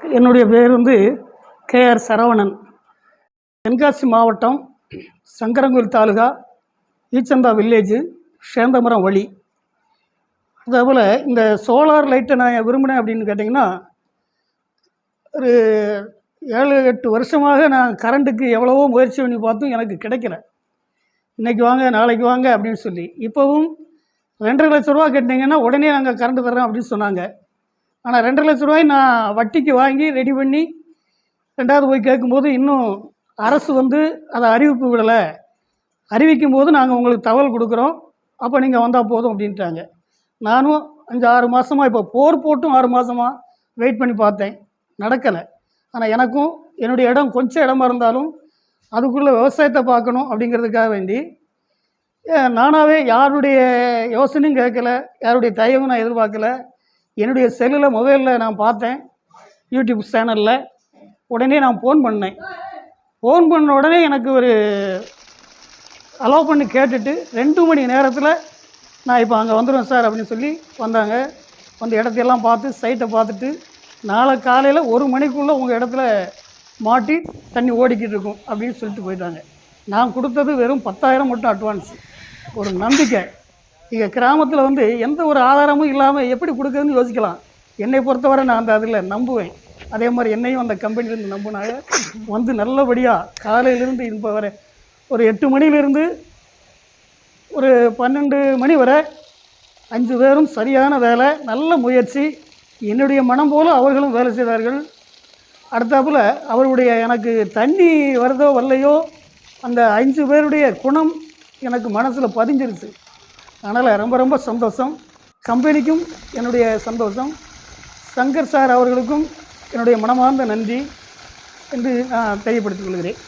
என்னுடைய பேர் வந்து கேஆர் சரவணன். தென்காசி மாவட்டம் சங்கரங்கோயில் தாலுகா ஈச்சந்தா வில்லேஜு சேந்தமரம் வழி. அதேபோல் இந்த சோலார் லைட்டை நான் விரும்பினேன் அப்படின்னு கேட்டிங்கன்னா ஒரு ஏழு எட்டு வருஷமாக நான் கரண்ட்டுக்கு எவ்வளவோ முயற்சி பண்ணி பார்த்தும் எனக்கு கிடைக்கல. இன்றைக்கி வாங்க நாளைக்கு வாங்க அப்படின்னு சொல்லி. இப்போவும் ரெண்டரை லட்ச ரூபா கேட்டிங்கன்னா உடனே நாங்கள் கரண்ட் தர்றோம் அப்படின்னு சொன்னாங்க. ஆனால் ரெண்டரை லட்ச ரூபாய் நான் வட்டிக்கு வாங்கி ரெடி பண்ணி ரெண்டாவது போய் கேட்கும்போது இன்னும் அரசு வந்து அதை அறிவிப்பு விடலை. அறிவிக்கும் போது நாங்கள் உங்களுக்கு தகவல் கொடுக்குறோம். அப்போ நீங்கள் வந்தால் போதும் அப்படின்ட்டாங்க. நானும் அஞ்சு ஆறு மாதமாக இப்போ போர் போட்டும் ஆறு மாதமாக வெயிட் பண்ணி பார்த்தேன். நடக்கலை. ஆனால் எனக்கும் என்னுடைய இடம் கொஞ்சம் இடமா இருந்தாலும் அதுக்குள்ளே விவசாயத்தை பார்க்கணும் அப்படிங்கிறதுக்காக வேண்டி நானாகவே யாருடைய யோசனையும் கேட்கல யாருடைய தயவும் நான் எதிர்பார்க்கல. என்னுடைய செல்லில் மொபைலில் நான் பார்த்தேன் யூடியூப் சேனலில். உடனே நான் ஃபோன் பண்ணேன். ஃபோன் பண்ண உடனே எனக்கு ஒரு அலோவ் பண்ணி கேட்டுட்டு ரெண்டு மணி நேரத்தில் நான் இப்போ அங்கே வந்துடுவேன் சார் அப்படின்னு சொல்லி வந்தாங்க. வந்து இடத்தையெல்லாம் பார்த்து சைட்டை பார்த்துட்டு நாளை காலையில் ஒரு மணிக்குள்ளே உங்கள் இடத்துல மாட்டி தண்ணி ஓடிக்கிட்டு இருக்கும் அப்படின்னு சொல்லிட்டு போயிட்டாங்க. நான் கொடுத்தது வெறும் பத்தாயிரம் மட்டும் அட்வான்ஸ் ஒரு நம்பிக்கை. இங்கே கிராமத்தில் வந்து எந்த ஒரு ஆதாரமும் இல்லாமல் எப்படி கொடுக்குறதுன்னு யோசிக்கலாம். என்னை பொறுத்தவரை நான் அந்த அதில் நம்புவேன். அதே மாதிரி என்னையும் அந்த கம்பெனிலேருந்து நம்பினாங்க. வந்து நல்லபடியாக காலையிலேருந்து இப்போ வரை ஒரு எட்டு மணிலேருந்து ஒரு பன்னெண்டு மணி வரை அஞ்சு பேரும் சரியான வேலை நல்ல முயற்சி. என்னுடைய மனம் போல அவர்களும் வேலை செய்தார்கள். அடுத்தாப்புல அவருடைய எனக்கு தண்ணி வருதோ வரலையோ அந்த அஞ்சு பேருடைய குணம் எனக்கு மனசில் பதிஞ்சிருச்சு. அதனால் ரொம்ப ரொம்ப சந்தோஷம். கம்பெனிக்கும் என்னுடைய சந்தோஷம். சங்கர் சார் அவர்களுக்கும் என்னுடைய மனமார்ந்த நன்றி என்று நான் தெரியப்படுத்திக் கொள்கிறேன்.